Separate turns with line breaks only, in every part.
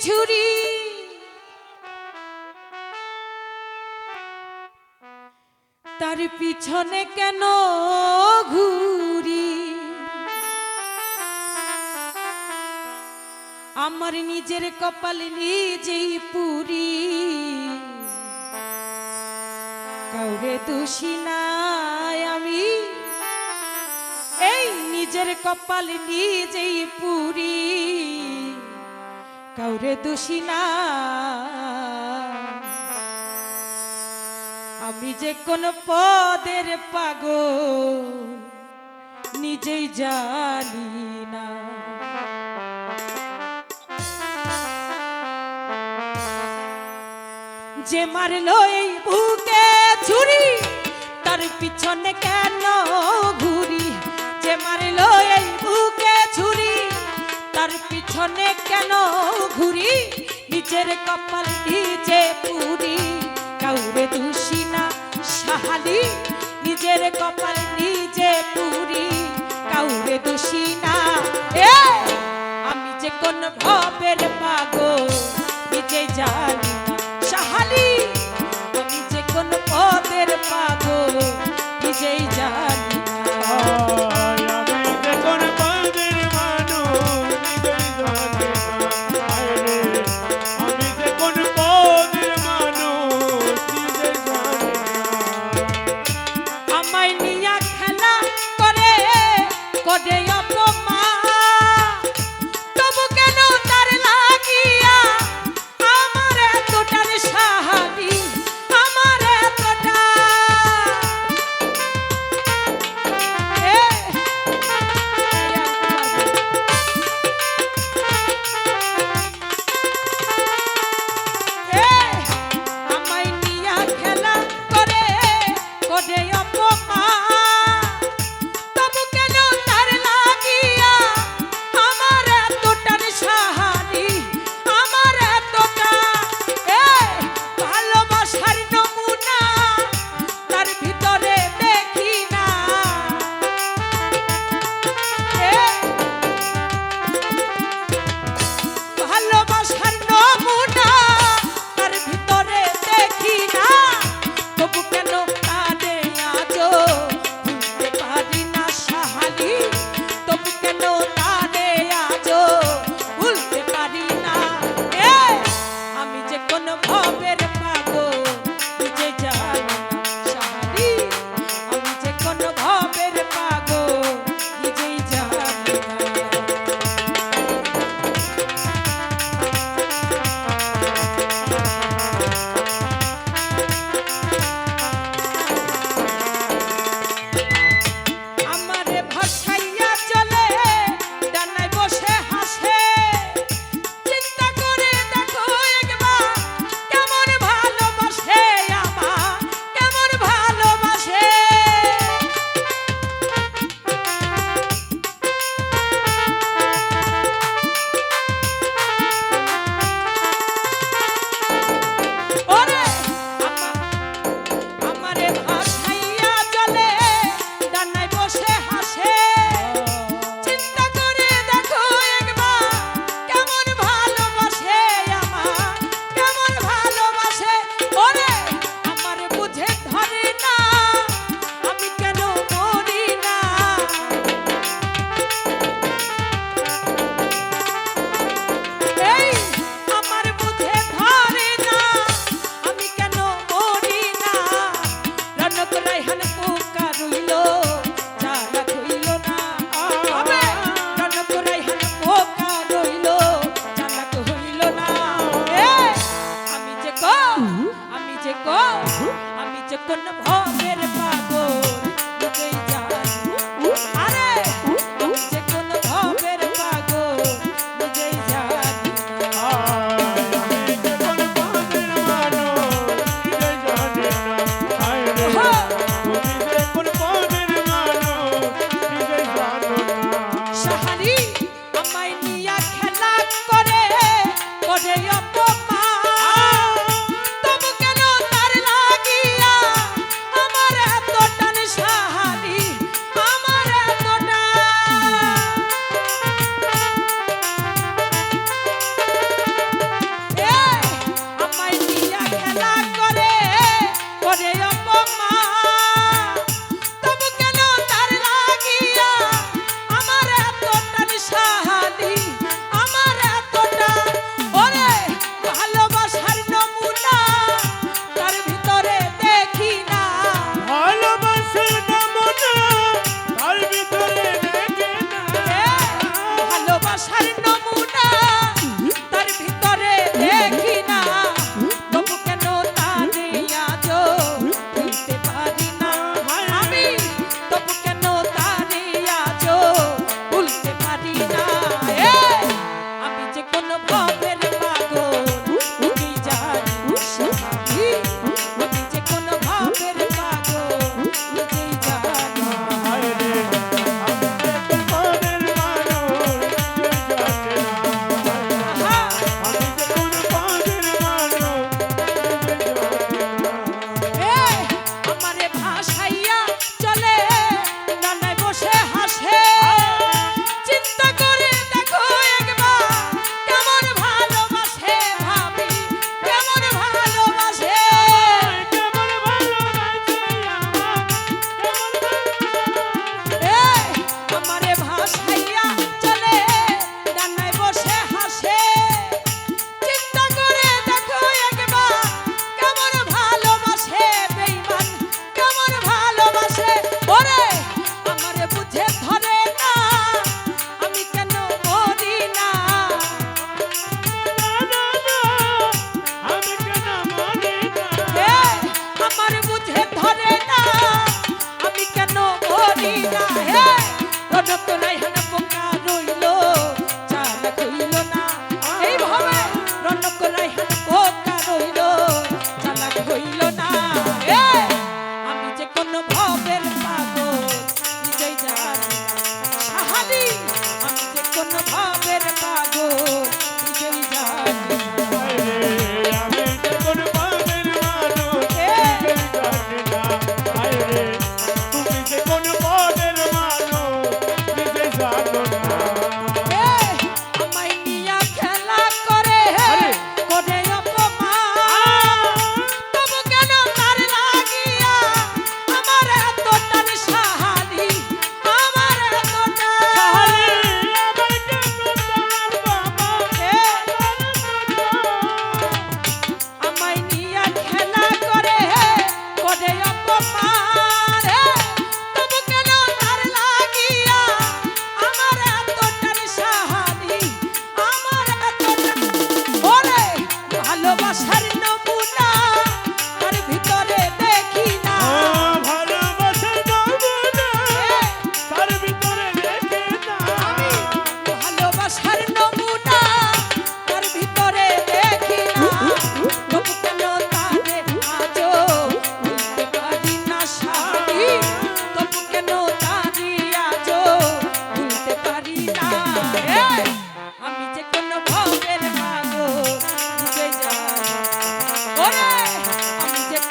ছুরি। তার পিছনে কেন ঘুরি? আমার নিজের কপাল নিজেই পুরি। কাউরে দোষী নাই আমি। এই নিজের কপাল নিজেই পুরি। কাউরে দোষী না। আমি যে কোন পদের পাগল, নিজেই জানি না। যে মারলো এই বুকে ছুরি, তার পিছনে কেন ঘুরি? পিছনে কেন ঘুরি? নিজের কপাল নিজে পুরি? কাউরে দোষী না সাহালি, নিজের কপাল নিজে পুরি? কাউরে দোষী না। আমি যে কোন ভবের পাগল, নিজে জানি সাহালি, আমি যে কোন পদের পাগল, নিজেই জানি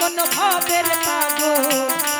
মন ভাবের পাগল।